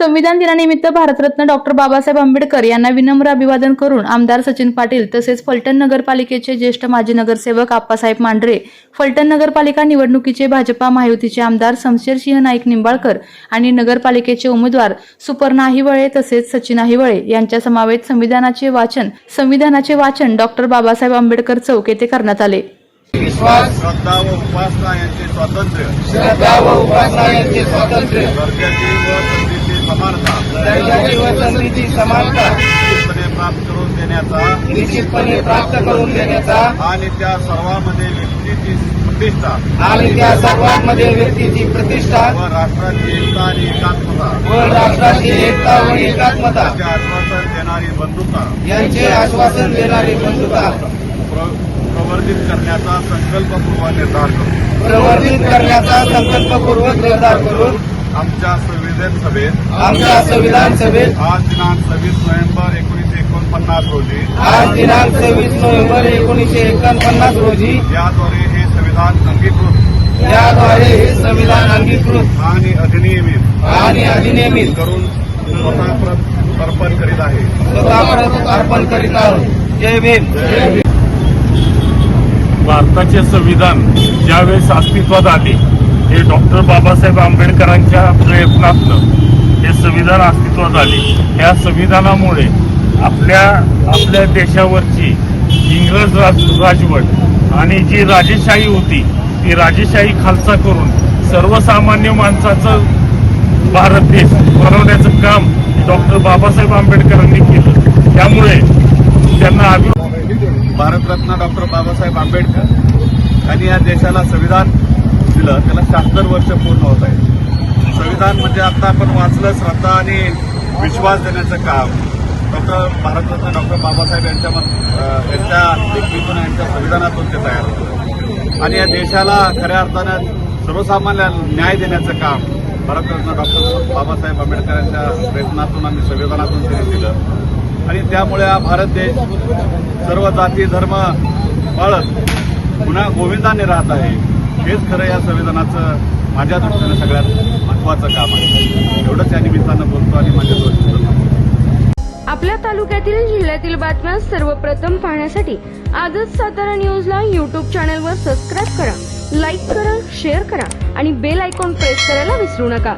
संविधान दिनानिमित्त भारतरत्न डॉक्टर बाबासाहेब आंबेडकर यांना विनम्र अभिवादन करून आमदार सचिन पाटील तसेच फलटण नगरपालिकेचे ज्येष्ठ माजी नगरसेवक आप्पासाहेब मांढरे फलटण नगरपालिका निवडणुकीचे भाजपा महायुतीचे आमदार शमशेरसिंह नाईक निंबाळकर आणि नगरपालिकेचे उमेदवार सुपर्णा अहिवळे तसेच सचिन अहिवळे यांच्या समावेत संविधानाचे वाचन संविधानाचे वाचन डॉक्टर बाबासाहेब आंबेडकर चौक येथे करण्यात आले. विश्वास श्रद्धा व उपासना यांचे स्वातंत्र्य. श्रद्धा व उपासना यांचे स्वातंत्र्य. समानता. संधीची समानता. प्राप्त करून देण्याचा. निश्चितपणे प्राप्त करून देण्याचा. आणि त्या सर्वांमध्ये व्यक्तीची प्रतिष्ठा. आणि त्या सर्वांमध्ये व्यक्तीची प्रतिष्ठा. व राष्ट्राची एकता आणि एकात्मता. व राष्ट्राची एकता व एकात्मता. याचे आश्वासन देणारी बंधुता यांचे आश्वासन देणारी बंधुता प्र- प्रवर्धित करण्याचा संकल्पपूर्वक निर्धार करू प्रवर्धित करण्याचा संकल्पपूर्वक निर्धार करून. आमच्या संविधान सभेत आमच्या संविधान सभेत आज दिनांक सव्वीस नोव्हेंबर एकोणीसशे एकोणपन्नास रोजी आज दिनांक सव्वीस नोव्हेंबर एकोणीसशे एकोणपन्नास रोजी याद्वारे हे संविधान अंगीकृत याद्वारे हे संविधान अंगीकृत आणि अधिनियमित आणि अधिनियमित करून स्वतः अर्पण करीत आहे. स्वतः अर्पण करीत आहोत. जय भीम. जय भीम. भारताचे संविधान ज्यावेळेस अस्तित्वात आले हे डॉक्टर बाबासाहेब आंबेडकरांच्या प्रयत्नातनं हे संविधान अस्तित्वात आले. ह्या संविधानामुळे आपल्या आपल्या देशावरची इंग्रज राज राजवट आणि जी राजेशाही होती ती राजेशाही खालसा करून सर्वसामान्य माणसाचं भारत देश बनवण्याचं काम डॉक्टर बाबासाहेब आंबेडकरांनी केलं. त्यामुळे त्यांना अभि भारतरत्न डॉक्टर बाबासाहेब आंबेडकर यांनी या देशाला संविधान दिलं त्याला शहात्तर वर्ष पूर्ण होत आहे संविधान म्हणजे आता आपण वाचलं श्रद्धा आणि विश्वास देण्याचं काम. डॉक्टर भारतरत्न डॉक्टर बाबासाहेब यांच्या यांच्या व्यक्तीतून यांच्या संविधानातून ते तयार होतं आणि या देशाला खऱ्या अर्थानं सर्वसामान्य न्याय देण्याचं काम भारतरत्न डॉक्टर बाबासाहेब आंबेडकर यांच्या प्रयत्नातून आणि संविधानातून त्यांनी दिलं. आणि त्यामुळे हा भारत देश सर्व जाती धर्म पाळत पुन्हा गोविंदाने राहत आहे. हेच खरं या संविधानाचं माझ्या दृष्टीनं सगळ्यात महत्त्वाचं काम आहे. एवढंच या निमित्तानं बोलतो आणि माझ्या दोन आपल्या तालुक्यातील जिल्ह्यातील बातम्या सर्वप्रथम पाहण्यासाठी आजच सातारा न्यूजला यूट्यूब चॅनलवर सबस्क्राईब करा लाईक करा शेअर करा आणि बेल आयकॉन प्रेस करायला विसरू नका.